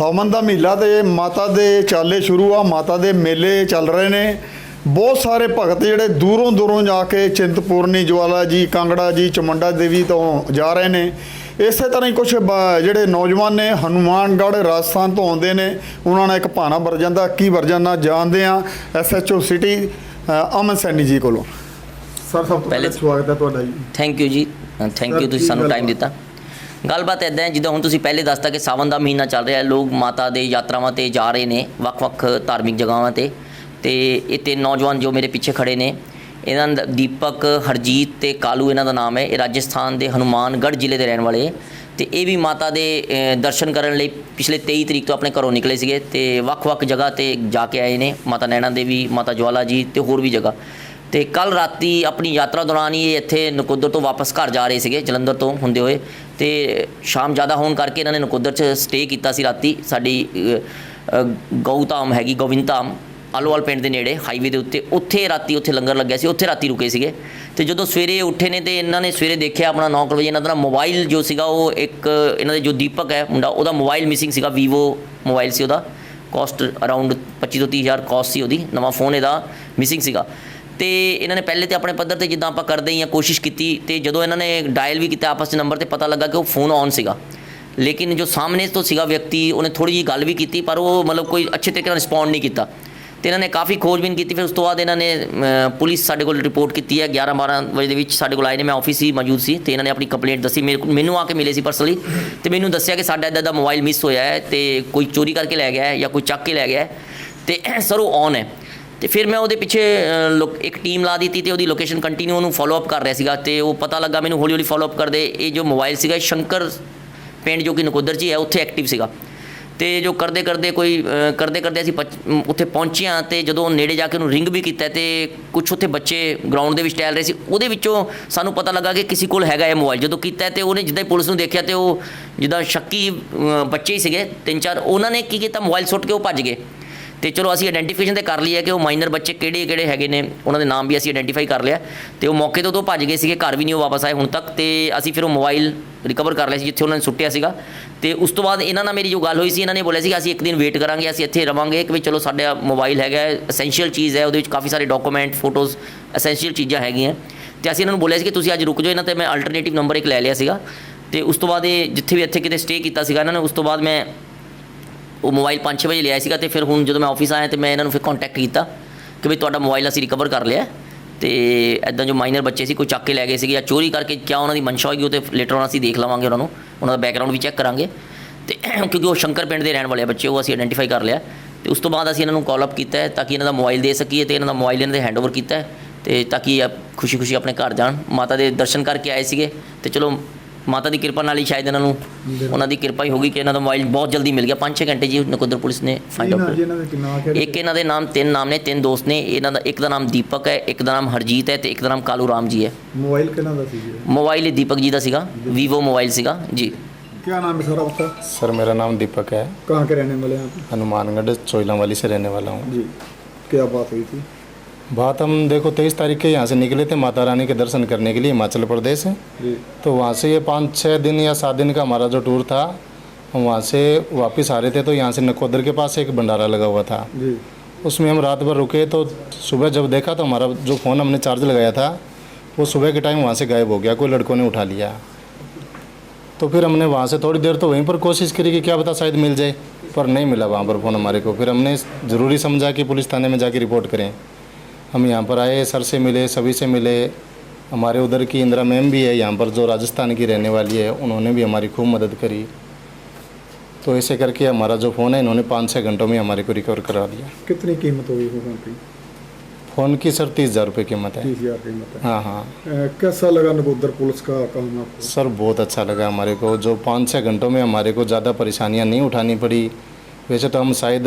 ਸਾਵਣ ਦਾ ਮਹੀਨਾ ਤੇ ਮਾਤਾ ਦੇ ਚਾਲੇ ਸ਼ੁਰੂ ਆ ਮਾਤਾ ਦੇ ਮੇਲੇ ਚੱਲ ਰਹੇ ਨੇ। ਬਹੁਤ ਸਾਰੇ ਭਗਤ ਜਿਹੜੇ ਦੂਰੋਂ ਦੂਰੋਂ ਜਾ ਕੇ ਚਿੰਤਪੂਰਨੀ ਜਵਾਲਾ ਜੀ ਕਾਂਗੜਾ ਜੀ ਚਮੰਡਾ ਦੇਵੀ ਤੋਂ ਜਾ ਰਹੇ ਨੇ। ਇਸੇ ਤਰ੍ਹਾਂ ਹੀ ਕੁਝ ਜਿਹੜੇ ਨੌਜਵਾਨ ਨੇ ਹਨੂਮਾਨਗੜ੍ਹ ਰਾਜਸਥਾਨ ਤੋਂ ਆਉਂਦੇ ਨੇ ਉਹਨਾਂ ਨਾਲ ਇੱਕ ਭਾਣਾ ਵਰਜਨ ਦਾ ਕੀ ਵਰਜਨ ਨਾਲ ਜਾਣਦੇ ਆ ਐਸਐਚਓ ਸਿਟੀ ਅਮਨ ਸੈਣੀ ਜੀ ਕੋਲੋਂ। ਸਰ ਸਭ ਤੋਂ ਪਹਿਲੇ ਸਵਾਗਤ ਹੈ ਤੁਹਾਡਾ ਜੀ। ਥੈਂਕ ਯੂ ਜੀ। ਥੈਂਕ ਯੂ ਤੁਸੀਂ ਸਾਨੂੰ ਟਾਈਮ? ਦਿੱਤਾ। ਗੱਲਬਾਤ ਇਦਾਂ ਹੈ, ਜਿੱਦਾਂ ਹੁਣ ਤੁਸੀਂ ਪਹਿਲੇ ਦੱਸਤਾ ਕਿ ਸਾਵਨ ਦਾ ਮਹੀਨਾ ਚੱਲ ਰਿਹਾ ਹੈ, ਲੋਕ ਮਾਤਾ ਦੇ ਯਾਤਰਾਵਾਂ ਤੇ ਜਾ ਰਹੇ ਨੇ, ਵੱਖ-ਵੱਖ ਧਾਰਮਿਕ ਜਗ੍ਹਾਵਾਂ ਤੇ। ਤੇ ਇਹ ਤਿੰਨ ਨੌਜਵਾਨ ਜੋ ਮੇਰੇ ਪਿੱਛੇ ਖੜੇ ਨੇ, ਇਹਨਾਂ ਦਾ ਦੀਪਕ, ਹਰਜੀਤ ਤੇ ਕਾਲੂ ਇਹਨਾਂ ਦਾ ਨਾਮ ਹੈ, ਇਹ ਰਾਜਸਥਾਨ ਦੇ ਹਨੂਮਾਨਗੜ੍ਹ ਜ਼ਿਲ੍ਹੇ ਦੇ ਰਹਿਣ ਵਾਲੇ ਹੈ। ਤੇ ਇਹ ਵੀ ਮਾਤਾ ਦੇ ਦਰਸ਼ਨ ਕਰਨ ਲਈ ਪਿਛਲੇ 23 ਤਰੀਕ ਤੋਂ ਆਪਣੇ ਘਰੋਂ ਨਿਕਲੇ ਸੀਗੇ ਤੇ ਵੱਖ-ਵੱਖ ਜਗ੍ਹਾ ਤੇ ਜਾ ਕੇ ਆਏ ਨੇ, ਮਾਤਾ ਨੈਣਾ ਦੇਵੀ, ਮਾਤਾ ਜਵਾਲਾ ਜੀ ਤੇ ਹੋਰ ਵੀ ਜਗ੍ਹਾ। ਤੇ ਕੱਲ ਰਾਤੀ ਆਪਣੀ ਯਾਤਰਾ ਦੌਰਾਨ ਹੀ ਇਹ ਇੱਥੇ ਨਕੋਦਰ ਤੋਂ ਵਾਪਸ ਘਰ ਜਾ ਰਹੇ ਸੀਗੇ ਜਲੰਧਰ ਤੋਂ ਹੁੰਦੇ ਹੋਏ। ਤੇ ਸ਼ਾਮ ਜ਼ਿਆਦਾ ਹੋਣ ਕਰਕੇ ਇਹਨਾਂ ਨੇ ਨਕੋਦਰ 'ਚ ਸਟੇ ਕੀਤਾ ਸੀ ਰਾਤੀ। ਸਾਡੀ ਅ, ਅ, ਗਊਧਾਮ ਹੈਗੀ ਗੋਵਿੰਦਧਾਮ ਆਲੋਵਾਲ ਪਿੰਡ ਦੇ ਨੇੜੇ ਹਾਈਵੇ ਦੇ ਉੱਤੇ। ਉੱਥੇ ਰਾਤੀ ਉੱਥੇ ਲੰਗਰ ਲੱਗਿਆ ਸੀ ਉੱਥੇ ਰਾਤੀ ਰੁਕੇ ਸੀਗੇ। ਤੇ ਜਦੋਂ ਸਵੇਰੇ ਉੱਠੇ ਨੇ ਤੇ ਇਹਨਾਂ ਨੇ ਸਵੇਰੇ ਦੇਖਿਆ ਆਪਣਾ 9 ਵਜੇ ਇਹਨਾਂ ਦਾ ਮੋਬਾਈਲ ਜੋ ਸੀਗਾ ਉਹ ਇੱਕ ਇਹਨਾਂ ਦੇ ਜੋ ਦੀਪਕ ਹੈ ਮੁੰਡਾ ਉਹਦਾ ਮੋਬਾਈਲ ਮਿਸਿੰਗ ਸੀਗਾ ਵੀਵੋ ਮੋਬਾਈਲ ਸੀ ਉਹਦਾ। ਕਾਸਟ ਅਰਾਊਂਡ 25 ਤੋਂ 30 ਹਜ਼ਾਰ ਕਾਸਟ ਸੀ ਉਹਦੀ। ਨਵਾਂ ਫੋਨ ਇਹਦਾ ਮਿਸਿੰਗ ਸੀਗਾ। ਤੇ ਇਹਨਾਂ ਨੇ ਪਹਿਲੇ ਤੇ ਆਪਣੇ ਪੱਧਰ ਤੇ ਜਿੱਦਾਂ ਆਪਾਂ ਕਰਦੇ ਹੀ ਆ ਕੋਸ਼ਿਸ਼ ਕੀਤੀ ਤੇ ਜਦੋਂ ਇਹਨਾਂ ਨੇ ਡਾਇਲ ਵੀ ਕੀਤਾ ਆਪਸ ਦੇ ਨੰਬਰ ਤੇ ਪਤਾ ਲੱਗਾ ਕਿ ਉਹ ਫੋਨ ਔਨ ਸੀਗਾ। ਲੇਕਿਨ ਜੋ ਸਾਹਮਣੇ ਤੋਂ ਸੀਗਾ ਵਿਅਕਤੀ, ਉਹਨੇ ਥੋੜੀ ਜਿਹੀ ਗੱਲ ਵੀ ਕੀਤੀ, ਪਰ ਉਹ ਮਤਲਬ ਕੋਈ ਅੱਛੇ ਤਰੀਕੇ ਨਾਲ ਰਿਸਪੌਂਡ ਨਹੀਂ ਕੀਤਾ। ਤੇ ਇਹਨਾਂ ਨੇ ਕਾਫੀ ਖੋਜਬੀਨ ਕੀਤੀ, ਫਿਰ ਉਸ ਤੋਂ ਬਾਅਦ ਇਹਨਾਂ ਨੇ ਪੁਲਿਸ ਸਾਡੇ ਕੋਲ ਰਿਪੋਰਟ ਕੀਤੀ ਹੈ 11 12 ਵਜੇ ਦੇ ਵਿੱਚ ਸਾਡੇ ਕੋਲ ਆਏ ਨੇ, ਮੈਂ ਆਫਿਸ ਹੀ ਮੌਜੂਦ ਸੀ ਤੇ ਇਹਨਾਂ ਨੇ ਆਪਣੀ ਕੰਪਲੇਂਟ ਦੱਸੀ। ਮੇਰੇ ਮੈਨੂੰ ਆ ਕੇ ਮਿਲੇ ਸੀ ਪਰਸਨਲੀ ਤੇ ਮੈਨੂੰ ਦੱਸਿਆ ਕਿ ਸਾਡਾ ਇੱਦਾਂ ਦਾ ਮੋਬਾਈਲ ਮਿਸ ਹੋਇਆ ਹੈ ਤੇ ਕੋਈ ਚੋਰੀ ਕਰਕੇ ਲੈ ਗਿਆ ਹੈ ਜਾਂ ਕੋਈ ਚੱਕ ਕੇ ਲੈ ਗਿਆ ਹੈ ਤੇ ਸਰ ਉਹ ਔਨ ਹੈ। ਤੇ ਫਿਰ ਮੈਂ ਉਹਦੇ ਪਿੱਛੇ ਅ, ਇੱਕ ਟੀਮ ਲਾ ਦਿੱਤੀ ਤੇ ਉਹਦੀ ਲੋਕੇਸ਼ਨ ਕੰਟੀਨਿਊ ਉਹਨੂੰ ਫਾਲੋ ਅਪ ਕਰ ਰਿਹਾ ਸੀਗਾ ਤੇ ਉਹ ਪਤਾ ਲੱਗਾ ਮੈਨੂੰ ਹੌਲੀ ਹੌਲੀ ਫਾਲੋ ਅਪ ਕਰਦੇ ਇਹ ਜੋ ਮੋਬਾਈਲ ਸੀਗਾ ਸ਼ੰਕਰ ਪਿੰਡ ਜੋ ਕਿ ਨਕੋਦਰ 'ਚ ਹੀ ਹੈ ਉੱਥੇ ਐਕਟਿਵ ਸੀਗਾ। ਤੇ ਜੋ ਕਰਦੇ ਕਰਦੇ ਕੋਈ ਕਰਦੇ ਕਰਦੇ ਅਸੀਂ ਪਚ- ਉੱਥੇ ਪਹੁੰਚੇ ਹਾਂ ਤੇ ਜਦੋਂ ਨੇੜੇ ਜਾ ਕੇ ਉਹਨੂੰ ਰਿੰਗ ਵੀ ਕੀਤਾ ਤੇ ਕੁਝ ਉੱਥੇ ਬੱਚੇ ਗਰਾਊਂਡ ਦੇ ਵਿੱਚ ਟਹਿਲ ਰਹੇ ਸੀ ਉਹਦੇ ਵਿੱਚੋਂ ਸਾਨੂੰ ਪਤਾ ਲੱਗਾ ਕਿ ਕਿਸੇ ਕੋਲ ਹੈਗਾ ਇਹ ਮੋਬਾਈਲ ਜਦੋਂ ਕੀਤਾ ਤੇ ਉਹਨੇ ਜਿੱਦਾਂ ਹੀ ਪੁਲਿਸ ਨੂੰ ਦੇਖਿਆ ਤੇ ਉਹ ਜਿੱਦਾਂ ਸ਼ੱਕੀ ਬੱਚੇ ਹੀ ਸੀਗੇ ਤਿੰਨ ਚਾਰ ਉਹਨਾਂ ਨੇ ਕੀ ਕੀਤਾ ਮੋਬਾਈਲ ਸੁੱਟ ਕੇ ਉਹ ਭੱਜ ਗਏ। ਤੇ ਚਲੋ ਅਸੀਂ ਆਇਡੈਂਟੀਫਿਕੇਸ਼ਨ ਤੇ ਕਰ ਲਈ ਹੈ ਕਿ ਉਹ ਮਾਈਨਰ ਬੱਚੇ ਕਿਹੜੇ ਕਿਹੜੇ ਹੈਗੇ ਨੇ। ਉਹਨਾਂ ਦੇ ਨਾਮ ਵੀ ਅਸੀਂ ਆਇਡੈਂਟੀਫਾਈ ਕਰ ਲਿਆ ਤੇ ਉਹ ਮੌਕੇ ਤੋਂ ਤੋਂ ਭੱਜ ਗਏ ਸੀਗੇ, ਘਰ ਵੀ ਨਹੀਂ ਉਹ ਵਾਪਸ ਆਏ ਹੁਣ ਤੱਕ ਤੇ ਅਸੀਂ ਫਿਰ ਉਹ ਮੋਬਾਈਲ ਰਿਕਵਰ ਕਰ ਲਿਆ ਸੀ ਜਿੱਥੇ ਉਹਨਾਂ ਨੇ ਸੁੱਟਿਆ ਸੀਗਾ। ਤੇ ਉਸ ਤੋਂ ਬਾਅਦ ਇਹਨਾਂ ਨਾਲ ਮੇਰੀ ਜੋ ਗੱਲ ਹੋਈ ਸੀ, ਇਹਨਾਂ ਨੇ ਬੋਲਿਆ ਸੀ ਕਿ ਅਸੀਂ ਇੱਕ ਦਿਨ ਵੇਟ ਕਰਾਂਗੇ, ਅਸੀਂ ਇੱਥੇ ਰਵਾਂਗੇ ਕਿ ਵੀ ਚਲੋ ਸਾਡਾ ਮੋਬਾਈਲ ਹੈਗਾ ਐਸੈਂਸ਼ੀਅਲ ਚੀਜ਼ ਹੈ, ਉਹਦੇ ਵਿੱਚ ਕਾਫੀ ਸਾਰੇ ਡਾਕੂਮੈਂਟ ਫੋਟੋਜ਼ ਐਸੈਂਸ਼ੀਅਲ ਚੀਜ਼ਾਂ ਹੈਗੀਆਂ। ਤੇ ਅਸੀਂ ਇਹਨਾਂ ਨੂੰ ਬੋਲਿਆ ਸੀ ਕਿ ਤੁਸੀਂ ਅੱਜ ਰੁਕ ਜਾਓ, ਇਹਨਾਂ ਤੇ ਮੈਂ ਅਲਟਰਨੇਟਿਵ ਨੰਬਰ ਇੱਕ ਲੈ ਲਿਆ ਸੀਗਾ। ਤੇ ਉਸ ਤੋਂ ਬਾਅਦ ਇਹ ਜਿੱਥੇ ਵੀ ਇੱਥੇ ਕਿਤੇ ਸਟੇ ਕੀਤਾ ਸੀਗਾ ਇਹਨਾਂ ਨੇ, ਉਸ ਤੋਂ ਬਾਅਦ ਮੈਂ ਉਹ ਮੋਬਾਈਲ 5-6 ਵਜੇ ਲਿਆ ਸੀਗਾ ਤੇ ਫਿਰ ਹੁਣ ਜਦੋਂ ਮੈਂ ਆਫਿਸ ਆਇਆ ਤੇ ਮੈਂ ਇਹਨਾਂ ਨੂੰ ਫਿਰ ਕੰਟੈਕਟ ਕੀਤਾ ਕਿ ਵੀ ਤੁਹਾਡਾ ਮੋਬਾਈਲ ਅਸੀਂ ਰਿਕਵਰ ਕਰ ਲਿਆ। ਤੇ ਐਦਾਂ ਜੋ ਮਾਈਨਰ ਬੱਚੇ ਸੀ, ਕੋਈ ਚੱਕ ਕੇ ਲੈ ਗਏ ਸੀਗੇ ਜਾਂ ਚੋਰੀ ਕਰਕੇ ਕਿਆ ਉਹਨਾਂ ਦੀ ਮਨਸ਼ਾ ਹੋਈ ਉਹ ਤੇ ਲੇਟਰ on ਅਸੀਂ ਦੇਖ ਲਵਾਂਗੇ ਉਹਨਾਂ ਨੂੰ, ਉਹਨਾਂ ਦਾ ਬੈਕਗ੍ਰਾਉਂਡ ਵੀ ਚੈੱਕ ਕਰਾਂਗੇ। ਤੇ ਕਿਉਂਕਿ ਉਹ ਸ਼ੰਕਰ ਪਿੰਡ ਦੇ ਰਹਿਣ ਵਾਲੇ ਬੱਚੇ, ਉਹ ਅਸੀਂ ਆਇਡੈਂਟੀਫਾਈ ਕਰ ਲਿਆ। ਤੇ ਉਸ ਤੋਂ ਬਾਅਦ ਅਸੀਂ ਇਹਨਾਂ ਨੂੰ ਕਾਲ ਅਪ ਕੀਤਾ ਹੈ ਤਾਂ ਕਿ ਇਹਨਾਂ ਦਾ ਮੋਬਾਈਲ ਦੇ ਸਕੀਏ ਤੇ ਇਹਨਾਂ ਦਾ ਮੋਬਾਈਲ ਇਹਨਾਂ ਦੇ ਹੈਂਡਓਵਰ ਕੀਤਾ ਹੈ ਤੇ ਤਾਂ ਕਿ ਖੁਸ਼ੀ ਖੁਸ਼ੀ ਆਪਣੇ ਘਰ ਜਾਣ। ਮਾਤਾ ਦੇ ਦਰਸ਼ਨ ਕਰਕੇ ਆਏ ਸੀਗੇ ਤੇ ਚਲੋ ਮਾਤਾ ਦੀ ਕਿਰਪਾ ਨਾਲ ਹੀ ਸ਼ਾਇਦ ਇਹਨਾਂ ਨੂੰ ਉਹਨਾਂ ਦੀ ਕਿਰਪਾ ਹੀ ਹੋਗੀ ਕਿ ਇਹਨਾਂ ਦਾ ਮੋਬਾਈਲ ਬਹੁਤ ਜਲਦੀ ਮਿਲ ਗਿਆ 5-6 ਘੰਟੇ ਜੀ ਨਕੋਦਰ ਪੁਲਿਸ ਨੇ ਫਾਈਂਡ ਇਹਨਾਂ ਆਊਟ ਜੀ ਇਹਨਾਂ ਦੇ ਕਿੰਨਾ ਕਿਹੜੇ ਇੱਕ ਇਹਨਾਂ ਦੇ ਨਾਮ ਤਿੰਨ ਨਾਮ ਨੇ ਤਿੰਨ ਦੋਸਤ ਨੇ ਇਹਨਾਂ ਦਾ ਇੱਕ ਦਾ ਨਾਮ ਦੀਪਕ ਹੈ ਇੱਕ ਦਾ ਨਾਮ ਹਰਜੀਤ ਹੈ ਤੇ ਇੱਕ ਦਾ ਨਾਮ ਕਾਲੂ ਰਾਮ ਜੀ ਹੈ ਮੋਬਾਈਲ ਕਿਹਨਾਂ ਦਾ ਸੀ ਜੀ ਮੋਬਾਈਲ ਇਹ ਦੀਪਕ ਜੀ ਦਾ ਸੀਗਾ ਵੀਵੋ ਮੋਬਾਈਲ ਸੀਗਾ ਜੀ क्या नाम है सर आपका सर मेरा नाम दीपक है कहाँ के रहने वाले हैं आप हनुमानगढ़ चोइलावाली से रहने वाला हूँ जी क्या बात हुई थी बात हम देखो तेईस तारीख के यहाँ से निकले थे माता रानी के दर्शन करने के लिए हिमाचल प्रदेश। तो वहाँ से ये पाँच छः दिन या सात दिन का हमारा जो टूर था हम वहाँ से वापस आ रहे थे तो यहाँ से नकोदर के पास एक भंडारा लगा हुआ था। उसमें हम रात भर रुके तो सुबह जब देखा तो हमारा जो फ़ोन हमने चार्ज लगाया था वो सुबह के टाइम वहाँ से गायब हो गया कोई लड़कों ने उठा लिया। तो फिर हमने वहाँ से थोड़ी देर तो वहीं पर कोशिश करी कि क्या पता शायद मिल जाए पर नहीं मिला वहाँ पर फ़ोन हमारे को। फिर हमने ज़रूरी समझा कि पुलिस थाने में जाके रिपोर्ट करें। हम यहाँ पर आए सर से मिले सभी से मिले। हमारे उधर की इंदिरा मैम भी है यहाँ पर जो राजस्थान की रहने वाली है उन्होंने भी हमारी खूब मदद करी। तो ऐसे करके हमारा जो फ़ोन है इन्होंने पाँच छः घंटों में हमारे को रिकवर करा दिया। कितनी कीमत होगी फ़ोन की? फ़ोन की सर तीस हज़ार रुपये कीमत है। तीस हज़ार कीमत है। हाँ हाँ। कैसा लगा नकोदर पुलिस का काम आपको? सर बहुत अच्छा लगा हमारे को। जो पाँच छः घंटों में हमारे को ज़्यादा परेशानियाँ नहीं उठानी पड़ी। वैसे तो हम शायद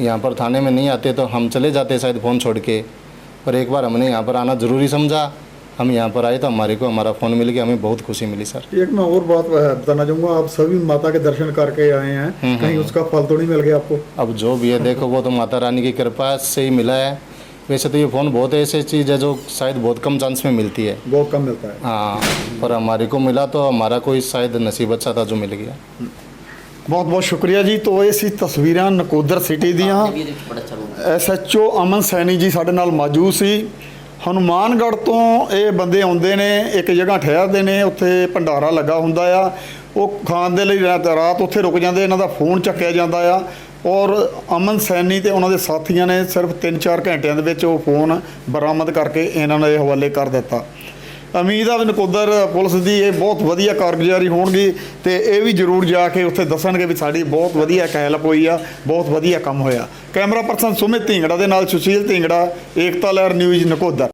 यहाँ पर थाने में नहीं आते तो हम चले जाते शायद फ़ोन छोड़ के। पर एक बार हमने यहाँ पर आना ज़रूरी समझा हम यहाँ पर आए तो हमारे को हमारा फ़ोन मिल गया हमें बहुत खुशी मिली सर एक मैं और बात अ, बताना चाहूँगा आप सभी माता के दर्शन करके आए हैं कहीं उसका फल तो नहीं मिल गया आपको अब जो भी है देखो वो तो माता रानी की कृपा से ही मिला है वैसे तो ये फ़ोन बहुत ऐसी चीज़ है जो शायद बहुत कम चांस में मिलती है बहुत कम मिलता है हाँ पर हमारे को मिला तो हमारा कोई शायद नसीब अच्छा था जो मिल गया ਬਹੁਤ ਬਹੁਤ ਸ਼ੁਕਰੀਆ ਜੀ ਤੋਂ ਇਹ ਸੀ ਤਸਵੀਰਾਂ ਨਕੋਦਰ ਸਿਟੀ ਦੀਆਂ ਵੀ ਇਹਦੇ ਵਿੱਚ ਐਸਐਚਓ ਅਮਨ ਸੈਣੀ ਜੀ ਸਾਡੇ ਨਾਲ ਮੌਜੂਦ ਸੀ। ਹਨੂਮਾਨਗੜ੍ਹ ਤੋਂ ਇਹ ਬੰਦੇ ਆਉਂਦੇ ਨੇ, ਇੱਕ ਜਗ੍ਹਾ ਠਹਿਰਦੇ ਨੇ, ਉੱਥੇ ਭੰਡਾਰਾ ਲੱਗਾ ਹੁੰਦਾ ਆ। ਉਹ ਖਾਣ ਦੇ ਲਈ ਰਾਤ ਰਾਤ ਉੱਥੇ ਰੁਕ ਜਾਂਦੇ, ਇਹਨਾਂ ਦਾ ਫੋਨ ਚੱਕਿਆ ਜਾਂਦਾ ਆ। ਔਰ ਅਮਨ ਸੈਣੀ ਤੇ ਉਹਨਾਂ ਦੇ ਸਾਥੀਆਂ ਨੇ ਸਿਰਫ 3-4 ਘੰਟਿਆਂ ਦੇ ਵਿੱਚ ਉਹ ਫੋਨ ਬਰਾਮਦ ਕਰਕੇ ਇਹਨਾਂ ਦੇ ਹਵਾਲੇ ਕਰ ਦਿੱਤਾ। ਉਮੀਦ ਆ ਵੀ ਨਕੋਦਰ ਪੁਲਿਸ ਦੀ ਇਹ ਬਹੁਤ ਵਧੀਆ ਕਾਰਗੁਜ਼ਾਰੀ ਹੋਣਗੀ ਤੇ ਇਹ ਵੀ ਜ਼ਰੂਰ ਜਾ ਕੇ ਉੱਥੇ ਦੱਸਣਗੇ ਵੀ ਸਾਡੀ ਬਹੁਤ ਵਧੀਆ ਇੱਕ ਹੈਲਪ ਹੋਈ ਆ, ਬਹੁਤ ਵਧੀਆ ਕੰਮ ਹੋਇਆ। ਕੈਮਰਾ ਪਰਸਨ ਸੁਮਿਤ ਢਿੰਗੜਾ ਦੇ ਨਾਲ ਸੁਸ਼ੀਲ ਢਿੰਗੜਾ, ਏਕਤਾ ਲਹਿਰ ਨਿਊਜ਼ ਨਕੋਦਰ।